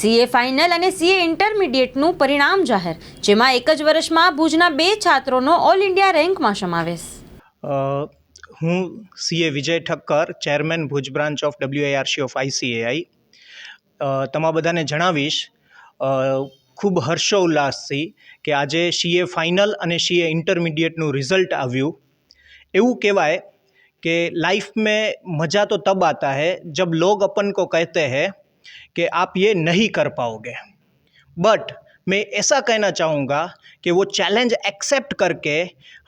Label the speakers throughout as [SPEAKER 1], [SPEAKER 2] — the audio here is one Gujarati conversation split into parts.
[SPEAKER 1] સીએ ફાઇનલ અને સીએ ઇન્ટરમીડિયેટનું પરિણામ જાહેર, જેમાં એક જ વર્ષમાં ભુજના બે છાત્રોનો ઓલ ઇન્ડિયા રેન્કમાં સમાવેશ.
[SPEAKER 2] હું CA Vijay Thakkar, chairman Bhuj branch of WARC of ICAI. તમા બધાને જણાવીશ ખૂબ હર્ષોલ્લાસથી કે આજે સીએ ફાઇનલ અને સીએ ઇન્ટરમીડિયેટનું રિઝલ્ટ આવ્યું. એવું કહેવાય કે લાઈફ મેં મજા તો તબ આતા હૈ, જબ લોગ અપન કો કહેતે હૈ कि आप ये नहीं कर पाओगे। बट मैं ऐसा कहना चाहूँगा कि वो चैलेंज एक्सेप्ट करके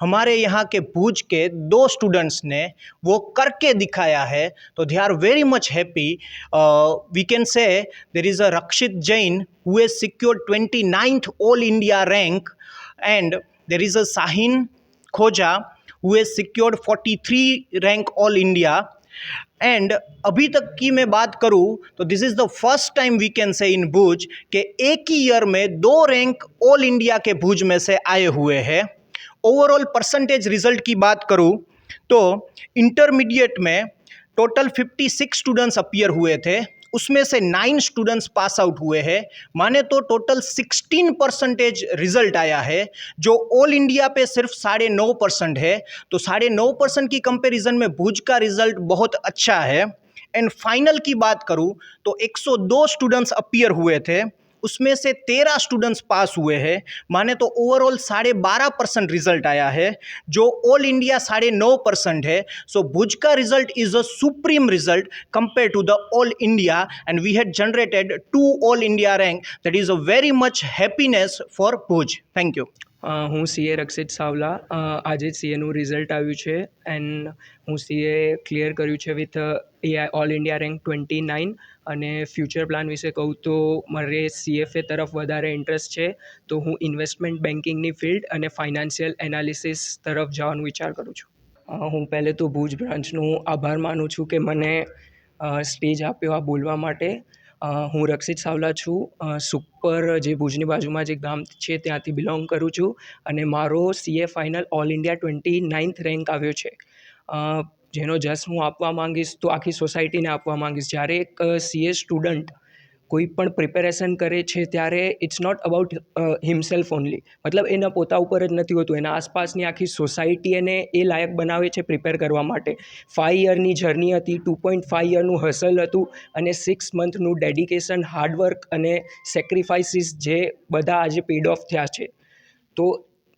[SPEAKER 2] हमारे यहाँ के भूज के दो स्टूडेंट्स ने वो करके दिखाया है। तो they are very much happy we can say there is a Rakshit Jain who has secured twenty ninth all India rank and there is a Sahin Khoja who secured 43 rank all India and अभी तक की मैं बात करूँ तो this is the first time we can say in Bhuj के एक ही ईयर में दो रैंक ऑल इंडिया के भुज में से आए हुए हैं। ओवरऑल परसेंटेज रिज़ल्ट की बात करूँ तो इंटरमीडिएट में टोटल 56 स्टूडेंट्स अपियर हुए थे। उसमें से नाइन स्टूडेंट्स पास आउट हुए हैं। माने तो टोटल 16 परसेंटेज रिज़ल्ट आया है, जो ऑल इंडिया पे सिर्फ़ साढ़े नौ परसेंट है। तो साढ़े नौ परसेंट की कंपेरिजन में भुज का रिज़ल्ट बहुत अच्छा है। एंड फाइनल की बात करूँ तो 102 स्टूडेंट्स अपियर हुए थे। उसमें से तेरह स्टूडेंट्स पास हुए हैं। माने तो ओवरऑल साढ़े बारह परसेंट रिज़ल्ट आया है, जो ऑल इंडिया साढ़े नौ परसेंट है। सो भुज का result is a supreme result compare to the all India and we had generated two all India rank that is a very much happiness for Bhuj thank
[SPEAKER 3] you હું સીએ રક્ષિત સાવલા. આજે જ સીએનું રિઝલ્ટ આવ્યું છે એન્ડ હું સીએ ક્લિયર કર્યું છે with AI all India rank twenty nine અને ફ્યુચર પ્લાન વિશે કહું તો મારે સીએફએ તરફ વધારે ઇન્ટરેસ્ટ છે. તો હું ઇન્વેસ્ટમેન્ટ બેન્કિંગની ફિલ્ડ અને ફાઇનાન્શિયલ એનાલિસિસ તરફ જવાનું વિચાર કરું છું. હું પહેલે તો ભુજ બ્રાન્ચનું આભાર માનું છું કે મને સ્ટેજ આપ્યો આ બોલવા માટે. હું રક્ષિત સાવલા છું. સુપર જે ભુજની બાજુમાં જે ગામ છે ત્યાંથી બિલોંગ કરું છું અને મારો CA final all India twenty ninth rank આવ્યો છે. જેનો જસ હું આપવા માંગીશ તો આખી સોસાયટીને આપવા માંગીશ. જ્યારે એક સીએ સ્ટુડન્ટ કોઈ પણ પ્રિપેરેશન કરે છે ત્યારે it's not about himself only મતલબ એના પોતા ઉપર જ નથી હોતું. એના આસપાસની આખી સોસાયટી એને એ લાયક બનાવે છે પ્રિપેર કરવા માટે. ફાઇવ યરની જર્ની હતી ટુ પોઈન્ટ ફાઇવ યરનું હસલ હતું અને સિક્સ મંથનું ડેડિકેશન હાર્ડવર્ક અને સેક્રિફાઇસીસ જે બધા આજે પેડ ઓફ થયા છે. તો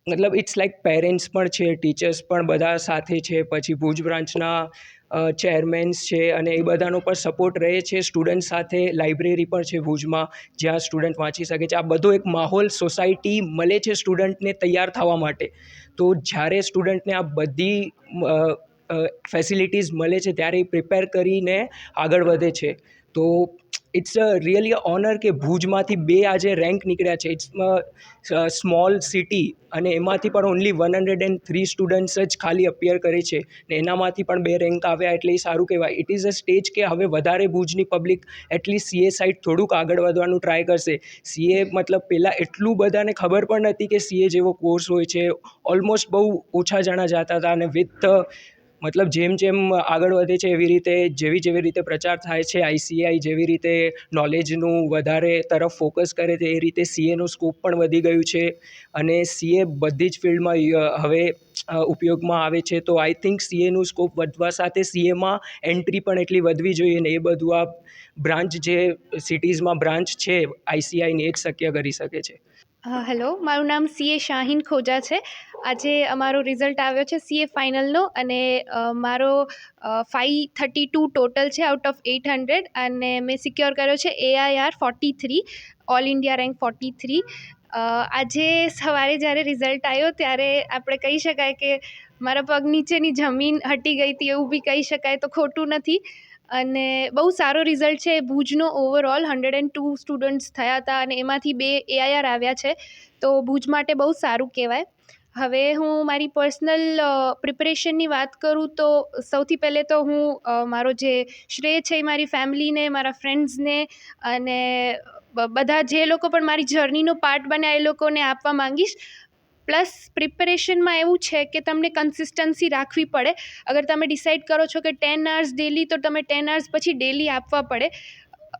[SPEAKER 3] મતલબ ઇટ્સ લાઈક પેરેન્ટ્સ પણ છે ટીચર્સ પણ બધા સાથે છે, પછી ભુજ બ્રાન્ચના ચેરમેન્સ છે અને એ બધાનો પણ સપોર્ટ રહે છે સ્ટુડન્ટ સાથે લાઇબ્રેરી પણ છે ભુજમાં, જ્યાં સ્ટુડન્ટ વાંચી શકે છે. આ બધો એક માહોલ સોસાયટી મળે છે સ્ટુડન્ટને તૈયાર થવા માટે. તો જ્યારે સ્ટુડન્ટને આ બધી ફેસિલિટીઝ મળે છે, ત્યારે એ પ્રિપેર કરીને આગળ વધે છે. તો it's a really a honour કે ભુજમાંથી બે આજે રેન્ક નીકળ્યા છે. ઇટ્સ સ્મોલ સિટી અને એમાંથી પણ only one hundred and three students જ ખાલી અપિયર કરે છે. ને એનામાંથી પણ બે રેન્ક આવ્યા એટલે એ સારું કહેવાય. ઇટ ઇઝ અ સ્ટેજ કે હવે વધારે ભુજની પબ્લિક એટલીસ્ટ સીએ સાઈડ થોડુંક આગળ વધવાનું ટ્રાય કરશે. સીએ મતલબ પહેલાં એટલું બધાને ખબર પણ નથી કે સીએ જેવો કોર્સ હોય છે. ઓલમોસ્ટ બહુ ઓછા જણા જતા હતા અને વિથ મતલબ જેમ જેમ આગળ વધે છે એવી રીતે, જેવી જેવી રીતે પ્રચાર થાય છે આઈસીઆઈ જેવી રીતે નોલેજનું વધારે તરફ ફોકસ કરે છે, એ રીતે સીએનું સ્કોપ પણ વધી ગયું છે. અને સીએ બધી જ ફિલ્ડમાં હવે ઉપયોગમાં આવે છે. તો આઈ થિંક સીએનું સ્કોપ વધવા સાથે સીએમાં એન્ટ્રી પણ એટલી વધવી જોઈએ ને એ બધું આ બ્રાન્ચ જે સિટીઝમાં બ્રાન્ચ છે આઈસીઆઈને એ જ શક્ય કરી શકે છે.
[SPEAKER 4] હેલો, મારું નામ સીએ શાહીન ખોજા છે. આજે અમારો રિઝલ્ટ આવ્યો છે સીએ ફાઇનલનો અને મારો ફાઇવ થર્ટી ટુ ટોટલ છે આઉટ ઓફ એઇટ હંડ્રેડ અને મેં સિક્યોર કર્યો છે AIR forty three, all India rank forty three. આજે સવારે જ્યારે રિઝલ્ટ આવ્યો ત્યારે આપણે કહી શકાય કે મારા પગ નીચેની જમીન હટી ગઈ હતી એવું બી કહી શકાય તો ખોટું નથી. અને બહુ સારો રિઝલ્ટ છે. ભુજનો overall hundred and two students થયા હતા અને એમાંથી બે એઆઈઆર આવ્યા છે. તો ભુજ માટે બહુ સારું કહેવાય. હવે હું મારી પર્સનલ પ્રિપરેશનની વાત કરું તો સૌથી પહેલે તો હું મારો જે શ્રેય છે એ મારી ફેમિલીને મારા ફ્રેન્ડ્સને અને બધા જે લોકો પણ મારી જર્નીનો પાર્ટ બન્યા એ લોકોને આપવા માંગીશ. પ્લસ પ્રિપેરેશનમાં એવું છે કે તમને કન્સિસ્ટન્સી રાખવી પડે. અગર તમે ડિસાઇડ કરો છો કે ટેન આવર્સ ડેલી તો તમે ટેન આવર્સ પછી ડેલી આપવા પડે.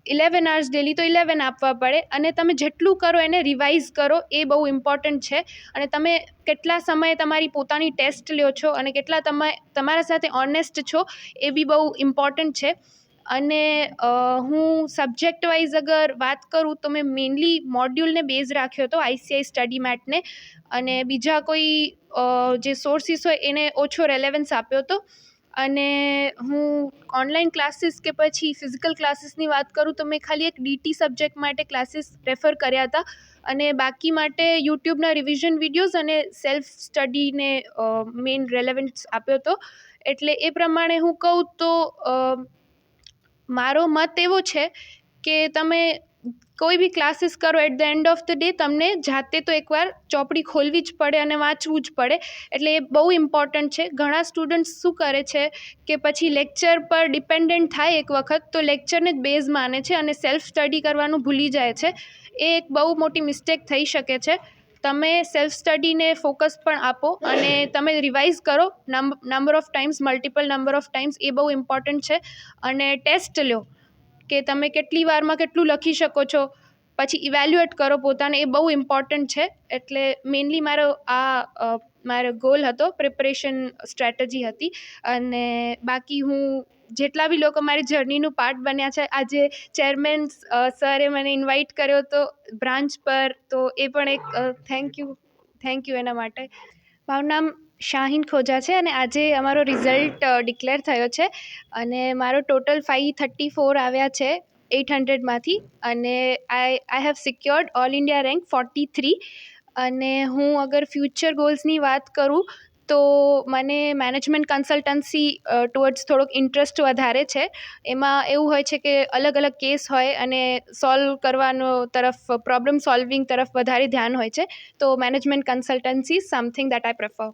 [SPEAKER 4] ઇલેવન અવર્સ ડેલી તો ઇલેવન આપવા પડે. અને તમે જેટલું કરો એને રિવાઇઝ કરો, એ બહુ ઇમ્પોર્ટન્ટ છે. અને તમે કેટલા સમયે તમારી પોતાની ટેસ્ટ લ્યો છો અને કેટલા તમે તમારા સાથે ઓનેસ્ટ છો, એ બી બહુ ઇમ્પોર્ટન્ટ છે. અને હું સબ્જેક્ટ વાઇઝ અગર વાત કરું તો મેં મેઇનલી મોડ્યુલને બેઝ રાખ્યો હતો આઈસીઆઈ સ્ટડી મેટને અને બીજા કોઈ જે સોર્સિસ હોય એને ઓછો રેલેવન્સ આપ્યો હતો. અને હું ઓનલાઈન ક્લાસીસ કે પછી ફિઝિકલ ક્લાસીસની વાત કરું તો મેં ખાલી એક ડીટી સબ્જેક્ટ માટે ક્લાસીસ રેફર કર્યા હતા. અને બાકી માટે યુટ્યુબના રિવિઝન વિડીયોઝ અને સેલ્ફ સ્ટડીને મેઇન રેલેવન્સ આપ્યો હતો. એટલે એ પ્રમાણે હું કહું તો મારો મત એવો છે કે તમે કોઈ બી ક્લાસીસ કરો at the end of the day તમને જાતે તો એકવાર ચોપડી ખોલવી જ પડે અને વાંચવું જ પડે. એટલે એ બહુ ઇમ્પોર્ટન્ટ છે. ઘણા સ્ટુડન્ટ્સ શું કરે છે કે પછી લેક્ચર પર ડિપેન્ડન્ટ થાય એક વખત, તો લેક્ચરને જ બેઝ માને છે અને સેલ્ફ સ્ટડી કરવાનું ભૂલી જાય છે. એ એક બહુ મોટી મિસ્ટેક થઈ શકે છે. તમે સેલ્ફ સ્ટડીને ફોકસ પણ આપો અને તમે રિવાઇઝ કરો. Number of times multiple number of times એ બહુ ઇમ્પોર્ટન્ટ છે. અને ટેસ્ટ લો કે તમે કેટલી વારમાં કેટલું લખી શકો છો. પછી ઇવેલ્યુએટ કરો પોતાને, એ બહુ ઇમ્પોર્ટન્ટ છે. એટલે મેઇનલી મારો આ મારો ગોલ હતો પ્રિપરેશન સ્ટ્રેટેજી હતી. અને બાકી હું જેટલા બી લોકો મારી જર્નીનું પાર્ટ બન્યા છે, આજે ચેરમેન સરે મને ઇન્વાઇટ કર્યો હતો બ્રાન્ચ પર, તો એ પણ એક થેન્ક યુ થેન્ક યુ એના માટે. મારું નામ શાહીન ખોજા છે અને આજે અમારો રિઝલ્ટ ડિક્લેર થયો છે. અને મારો ટોટલ ફાઇવ થર્ટી ફોર આવ્યા છે એઇટ હંડ્રેડમાંથી અને I I have secured all India rank forty three અને હું અગર ફ્યુચર ગોલ્સની વાત કરું તો મને મેનેજમેન્ટ કન્સલ્ટન્સી ટુવર્ડ્સ થોડોક ઇન્ટરેસ્ટ વધારે છે. એમાં એવું હોય છે કે અલગ અલગ કેસ હોય અને સોલ્વ કરવાનો તરફ પ્રોબ્લેમ સોલ્વિંગ તરફ વધારે ધ્યાન હોય છે. તો management consultancy something that I prefer